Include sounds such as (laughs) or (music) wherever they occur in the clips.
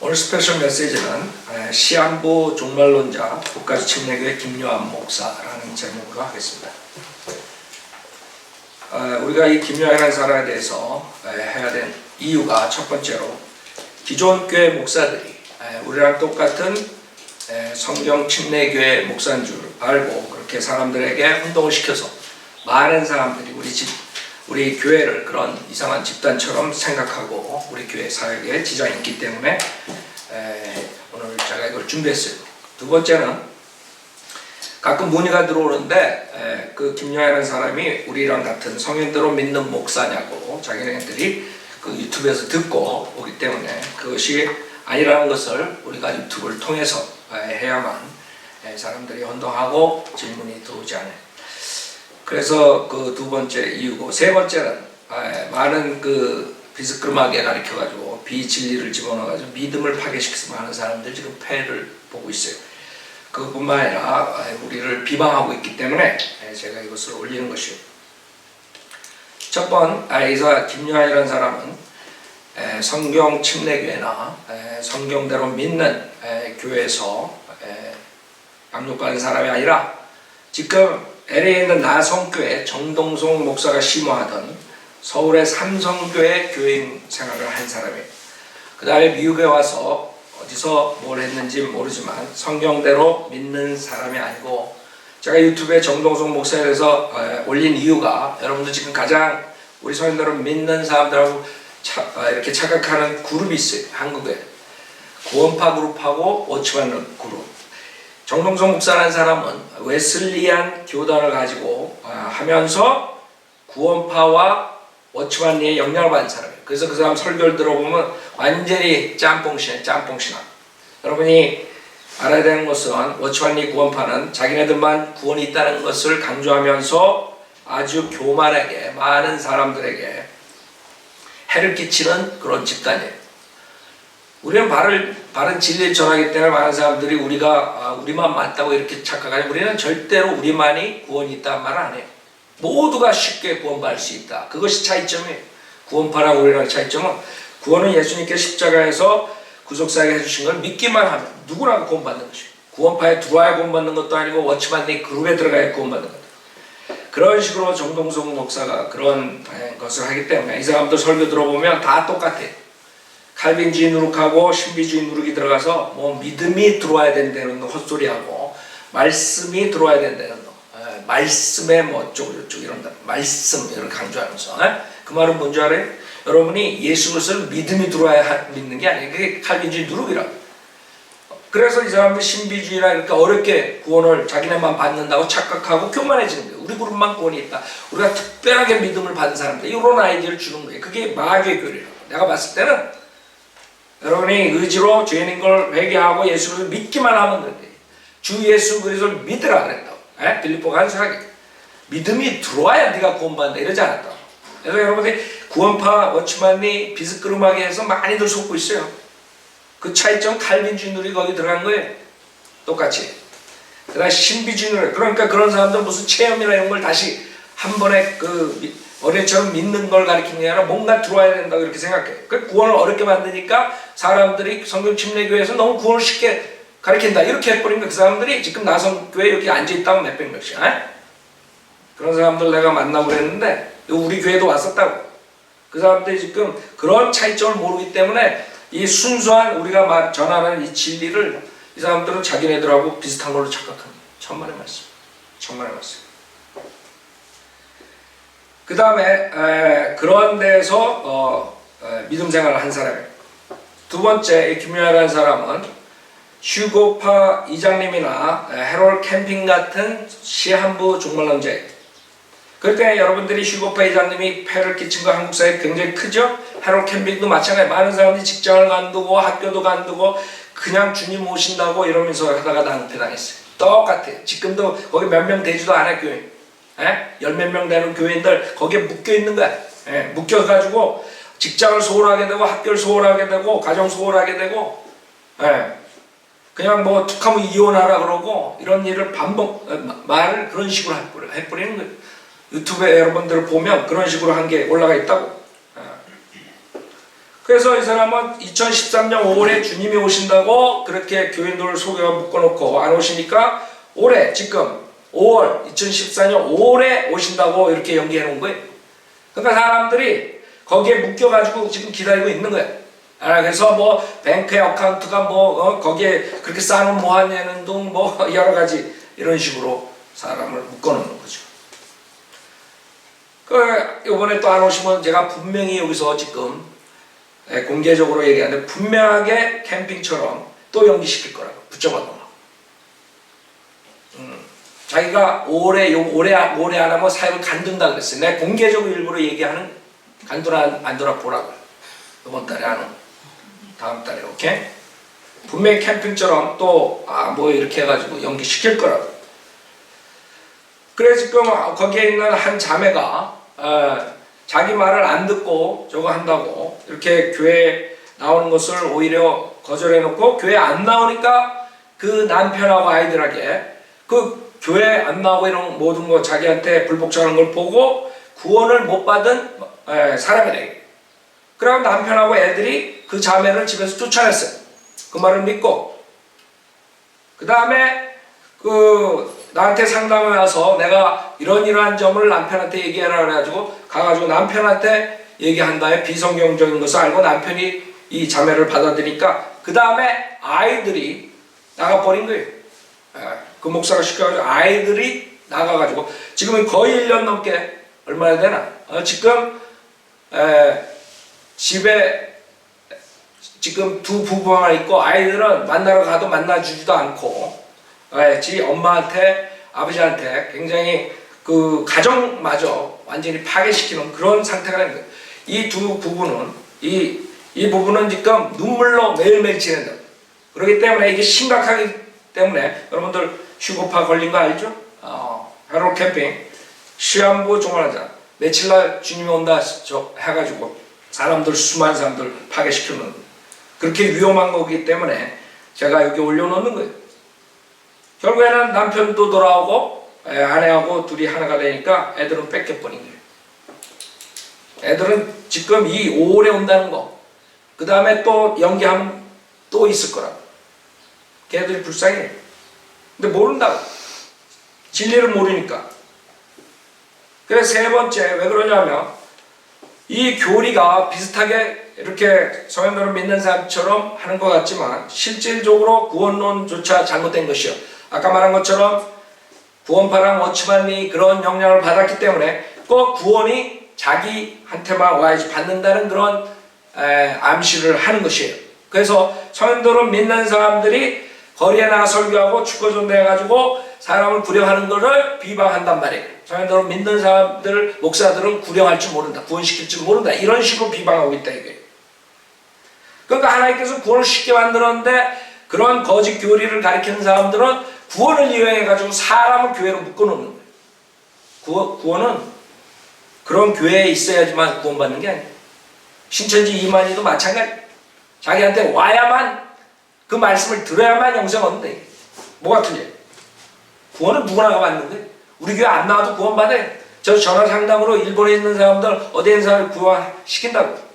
오늘 스페셜 메시지는 에, 시한부 종말론자 국가주 침례교회 김요한 목사라는 제목으로 하겠습니다. 어, 우리가 이 김요한이라는 사람에 대해서 에, 해야 된 이유가 첫 번째로 기존 교회 목사들이 에, 우리랑 똑같은 에, 성경 침례교회 목사인 줄 알고 그렇게 사람들에게 혼동을 시켜서 많은 사람들이 우리 집 우리 교회를 그런 이상한 집단처럼 생각하고 우리 교회 사역에 지장이 있기 때문에 에, 오늘 제가 이걸 준비했어요. 두 번째는 가끔 문의가 들어오는데 에, 그 김영애라는 사람이 우리랑 같은 성인대로 믿는 목사냐고 자기네들이 그 유튜브에서 듣고 오기 때문에 그것이 아니라는 것을 우리가 유튜브를 통해서 에, 해야만 에, 사람들이 혼동하고 질문이 들어오지 않아요. 그래서 그 두 번째 이유고 세 번째는 아, 많은 그 비스끄름하게 가르쳐가지고 비진리를 집어넣어가지고 믿음을 파괴시켜서 많은 사람들 지금 폐를 보고 있어요. 그것뿐만 아니라 아, 우리를 비방하고 있기 때문에 예, 제가 이것을 올리는 것이요. 첫 번 이사 김요한이라는 사람은 에, 성경 침례교회나 에, 성경대로 믿는 에, 교회에서 에, 양육받은 사람이 아니라 지금 LA에 있는 나성교회 정동송 목사가 심호하던 서울의 삼성교회 교인 생활을 한 사람이에요. 그 다음에 미국에 와서 어디서 뭘 했는지 모르지만 성경대로 믿는 사람이 아니고 제가 유튜브에 정동송 목사에 대해서 에, 올린 이유가 여러분들 지금 가장 우리 성인대로 믿는 사람들하고 차- 어, 이렇게 착각하는 그룹이 있어요. 한국에 구원파 그룹하고 워치만 그룹. 정동성 목사라는 사람은 웨슬리안 교단을 가지고 아, 하면서 구원파와 워치만리의 영향을 받은 사람이에요. 그래서 그 사람 설교를 들어보면 완전히 짬뽕신에 짬뽕신학. 여러분이 알아야 되는 것은 워치만리 구원파는 자기네들만 구원이 있다는 것을 강조하면서 아주 교만하게 많은 사람들에게 해를 끼치는 그런 집단이에요. 우리는 바를, 바른 진리를 전하기 때문에 많은 사람들이 우리가 아, 우리만 맞다고 이렇게 착각하지 우리는 절대로 우리만이 구원이 있다는 말을 안 해요. 모두가 쉽게 구원받을 수 있다. 그것이 차이점이에요. 구원파랑 우리랑 차이점은 구원은 예수님께 십자가에서 구속사에 해주신 걸 믿기만 하면 누구나 구원받는 것이에요. 구원파에 들어와야 구원받는 것도 아니고 워치만리 그룹에 들어가야 구원받는 것도 그런 식으로 정동성 목사가 그런 에, 것을 하기 때문에 이 사람들 설교 들어보면 다 똑같아요. 칼빈주의 누룩하고 신비주의 누룩이 들어가서 뭐 믿음이 들어와야 된다는 거 헛소리하고 말씀이 들어와야 된다는 거 에, 말씀에 뭐 어쩌고 저쩌고 이런다 말씀 이런 강조하면서 에? 그 말은 뭔지 알아요? 여러분이 예수 그리스도를 믿음이 들어와야 하- 믿는 게 아니에요 그게 칼빈주의 누룩이라고 그래서 이 사람들 신비주의나 이렇게 어렵게 구원을 자기네만 받는다고 착각하고 교만해지는 거예요. 우리 그룹만 구원이 있다. 우리가 특별하게 믿음을 받은 사람들 이런 아이디어를 주는 거예요. 그게 마귀의 교리라고. 내가 봤을 때는 여러분이 의지로 죄인인 걸 회개하고 예수를 믿기만 하면 된대. 주 예수 그리스도를 믿으라 그랬다고. 에? 빌립보가 한 사람이 믿음이 들어와야 네가 구원받는다 이러지 않았다고. 그래서 여러분들이 구원파 워치만이 비스끄름하게 해서 많이들 속고 있어요. 그 차이점 칼빈주의들이 거기 들어간 거예요. 똑같이. 그다음 신비주의들 그러니까 그런 사람들 무슨 체험이나 이런 걸 다시 한 번에 그 미- 어린처럼 믿는 걸 가리키는 게 아니라 뭔가 들어와야 된다고 이렇게 생각해. 그 구원을 어렵게 만드니까 사람들이 성경 침례교회에서 너무 구원을 쉽게 가르친다 이렇게 해버리니까 그 사람들이 지금 나성교회 여기 앉아 있다고 몇백 명씩. 에? 그런 사람들 내가 만나고 그랬는데 우리 교회도 왔었다고. 그 사람들이 지금 그런 차이점을 모르기 때문에 이 순수한 우리가 말 전하는 이 진리를 이 사람들은 자기네들하고 비슷한 걸로 착각합니다. 천만의 말씀. 천만의 말씀. 그 다음에 그런 데서 어, 에, 믿음 생활을 한 사람이에요. 두 번째 이 김유아라는 사람은 휴고파 이장님이나 에, 해롤 캠핑 같은 시한부 종말론자예요. 그때 여러분들이 휴고파 이장님이 폐를 끼친 거 한국 사회에 굉장히 크죠? 해롤 캠핑도 마찬가지. 많은 사람들이 직장을 간두고 학교도 간두고 그냥 주님 오신다고 이러면서 하다가 낭패당했어요. 똑같아요. 지금도 거기 몇 명 되지도 않아 교회. 예? 열몇 명 되는 교인들 거기에 묶여 있는 거야. 예? 묶여가지고 직장을 소홀하게 되고 학교를 소홀하게 되고 가정 소홀하게 되고 예? 그냥 뭐 툭하면 이혼하라 그러고 이런 일을 반복 어, 마- 말을 그런 식으로 해버리는 거예요. 유튜브에 여러분들 보면 그런 식으로 한 게 올라가 있다고. 예. 그래서 이 사람은 2013년 5월에 주님이 오신다고 그렇게 교인들을 속여 묶어놓고 안 오시니까 올해 지금 5월 2014년 5월에 오신다고 이렇게 연기해 놓은 거예요. 그러니까 사람들이 거기에 묶여 가지고 지금 기다리고 있는 거예요. 아, 그래서 뭐 뱅크의 어카운트가 뭐 어, 거기에 그렇게 쌓아놓은 모아내는 둥 뭐 (laughs) 여러 가지 이런 식으로 사람을 묶어놓는 거죠. 그 이번에 또 안 오시면 제가 분명히 여기서 지금 예, 공개적으로 얘기하는데 분명하게 캠핑처럼 또 연기시킬 거라고 붙잡아. 음, 자기가 올해 요 올해 올해 안 하면 사역을 간둔다 그랬어요. 내가 공개적으로 일부러 얘기하는 간두라 안두라 보라고. 이번 달에 안 오면 다음 달에 오케이. 분명히 캠핑처럼 또 아 뭐 이렇게 해가지고 연기 시킬 거라고. 그래 지금 거기에 있는 한 자매가 어, 자기 말을 안 듣고 저거 한다고 이렇게 교회 나오는 것을 오히려 거절해 놓고 교회 안 나오니까 그 남편하고 아이들에게 그 교회 안 나오고 이런 모든 거 자기한테 불복종하는 걸 보고 구원을 못 받은 에, 사람이래. 그럼 남편하고 애들이 그 자매를 집에서 쫓아냈어요. 그 말을 믿고 그 다음에 그 나한테 상담에 와서 내가 이런 이러한 점을 남편한테 얘기하라 그래가지고 가가지고 남편한테 얘기한 다음에 비성경적인 것을 알고 남편이 이 자매를 받아들이니까 그 다음에 아이들이 나가버린 거예요. 예, 그 목사가 시켜가지고 아이들이 나가가지고 지금 거의 1년 넘게 얼마나 되나? 어, 지금 에, 집에 지금 두 부부만 있고 아이들은 만나러 가도 만나주지도 않고 예, 지 엄마한테 아버지한테 굉장히 그 가정마저 완전히 파괴시키는 그런 상태가 된 거예요. 이두 부부는 이, 이 부부는 지금 눈물로 매일매일 지낸다. 그렇기 때문에 이게 심각하기 때문에 여러분들 휴고파 걸린 거 알죠? 어, 하루 캠핑 시한부 종원하자 며칠 날 주님이 온다 저 해가지고 사람들 수많은 사람들 파괴시키는 그렇게 위험한 거기 때문에 제가 여기 올려놓는 거예요. 결국에는 남편도 돌아오고 에, 아내하고 둘이 하나가 되니까 애들은 뺏겨버린 거예요. 애들은 지금 이 5월에 온다는 거, 그 다음에 또 연기하면 또 있을 거라고. 걔들이 불쌍해. 근데 모른다고. 진리를 모르니까. 그래서 세 번째, 왜 그러냐면, 이 교리가 비슷하게 이렇게 성현들을 믿는 사람처럼 하는 것 같지만, 실질적으로 구원론조차 잘못된 것이요. 아까 말한 것처럼 구원파랑 워치만이 그런 영향을 받았기 때문에 꼭 구원이 자기한테만 와야지 받는다는 그런 에, 암시를 하는 것이에요. 그래서 성현들을 믿는 사람들이 거리에 나가 설교하고 축구전대 해가지고 사람을 구령하는 것을 비방한단 말이에요. 성현들을 믿는 사람들, 목사들은 구령할 줄 모른다. 구원시킬 줄 모른다. 이런 식으로 비방하고 있다 이거예요. 그러니까 하나님께서 구원을 쉽게 만들었는데 그런 거짓 교리를 가리키는 사람들은 구원을 이용해 가지고 사람을 교회로 묶어놓는 거예요. 구원, 구원은 그런 교회에 있어야지만 구원받는 게 아니에요. 신천지 이만희도 마찬가지. 자기한테 와야만 그 말씀을 들어야만 영생. 이게. 뭐가 틀려요? 구원은 누구나가 받는 거예요. 우리 교회 안 나와도 구원받아요. 저 전화 상담으로 일본에 있는 사람들 어디에 있는 사람을 구원시킨다고.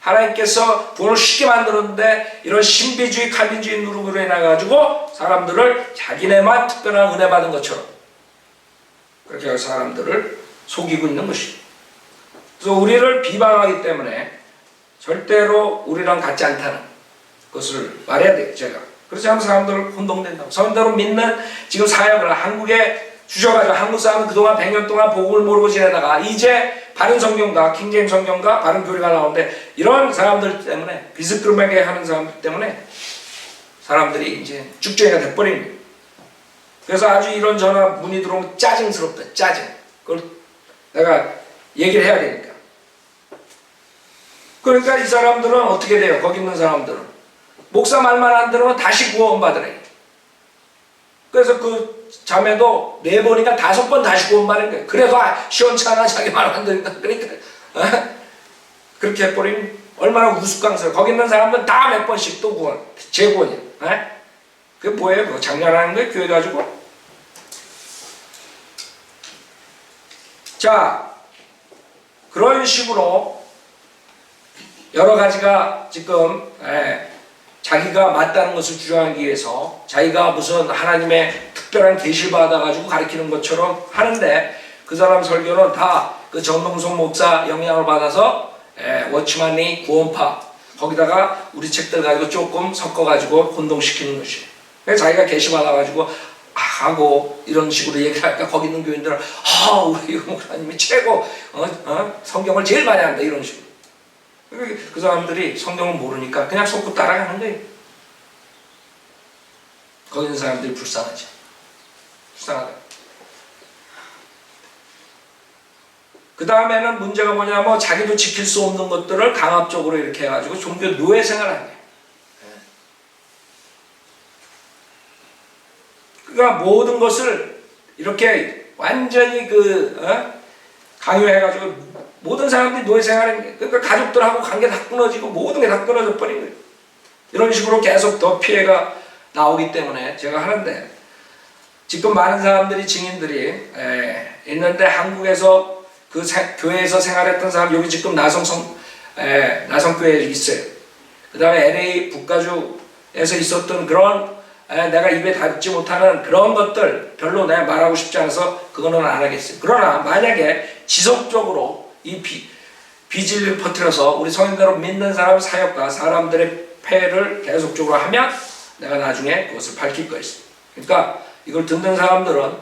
하나님께서 구원을 쉽게 만들었는데 이런 신비주의 칼빈주의 누룩으로 인해가지고 사람들을 자기네만 특별한 은혜 받은 것처럼 그렇게 사람들을 속이고 있는 것이죠. 그래서 우리를 비방하기 때문에 절대로 우리랑 같지 않다는 것을 말해야 돼요, 제가. 그렇지 않으면 사람들을 혼동된다고. 성대로 믿는 지금 사역을 한국에 주셔가지고 한국 사람은 그동안 100년 동안 복음을 모르고 지내다가 이제 바른 성경과 킹제임 성경과 바른 교리가 나오는데 이런 사람들 때문에 비스크름하게 하는 사람들 때문에 사람들이 이제 돼버린 거예요. 그래서 아주 이런 전화 문의 들어오면 짜증스럽다. 짜증. 그걸 내가 얘기를 해야 되니까. 그러니까 이 사람들은 어떻게 돼요? 거기 있는 사람들은 목사 말만 안 들으면 다시 구원받으래. 그래서 그 자매도 네 번이니까 다섯 번 다시 구원받은 거예요. 그래도 아, 시원찮아 자기 말 안 들으니까 그러니까 어? 그렇게 해버리면 얼마나 우스꽝스러워. 거기 있는 사람은 다 몇 번씩 또 구원, 재구원이야. 어? 그게 뭐예요? 그거 장난하는 거예요? 교회 가지고? 자, 그런 식으로 여러 가지가 지금 에, 자기가 맞다는 것을 주장하기 위해서 자기가 무슨 하나님의 특별한 계시를 받아가지고 가르치는 것처럼 하는데 그 사람 설교는 다 그 정동성 목사 영향을 받아서 에, 워치만이 구원파 거기다가 우리 책들 가지고 조금 섞어가지고 혼동시키는. 그래서 자기가 계시 받아가지고 아, 하고 이런 식으로 얘기하니까 거기 있는 교인들은 아 우리 (laughs) 목사님이 최고 어, 어? 성경을 제일 많이 한다 이런 식으로 그- 그 사람들이 성경을 모르니까 그냥 속고 따라가는 거예요. 거기 있는 사람들이 불쌍하지. 불쌍하다. 그 다음에는 문제가 뭐냐면 자기도 지킬 수 없는 것들을 강압적으로 이렇게 해가지고 종교 노예 생활을 거예요. 그러니까 모든 것을 이렇게 완전히 그 어? 강요해가지고 모든 사람들이 노예 생활을 그러니까 가족들하고 관계 다 끊어지고 모든 게 다 끊어져 버린 거예요. 이런 식으로 계속 더 피해가 나오기 때문에 제가 하는데 지금 많은 사람들이 증인들이 에, 있는데 한국에서 그 세- 교회에서 생활했던 사람 여기 지금 나성성 에, 나성교회에 있어요. 그 다음에 LA 북가주에서 있었던 그런 에, 내가 입에 담지 못하는 그런 것들 별로 내가 말하고 싶지 않아서 그거는 안 하겠어요. 그러나 만약에 지속적으로 이 비, 비진리를 퍼뜨려서 우리 성인들을 믿는 사람 사역과 사람들의 폐를 계속적으로 하면 내가 나중에 그것을 밝힐 것이다. 그러니까 이걸 듣는 사람들은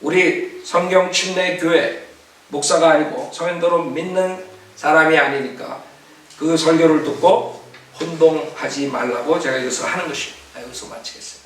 우리 성경 침례 교회 목사가 아니고 성인들을 믿는 사람이 아니니까 그 설교를 듣고 혼동하지 말라고 제가 이것을 하는 것입니다. 여기서 마치겠습니다.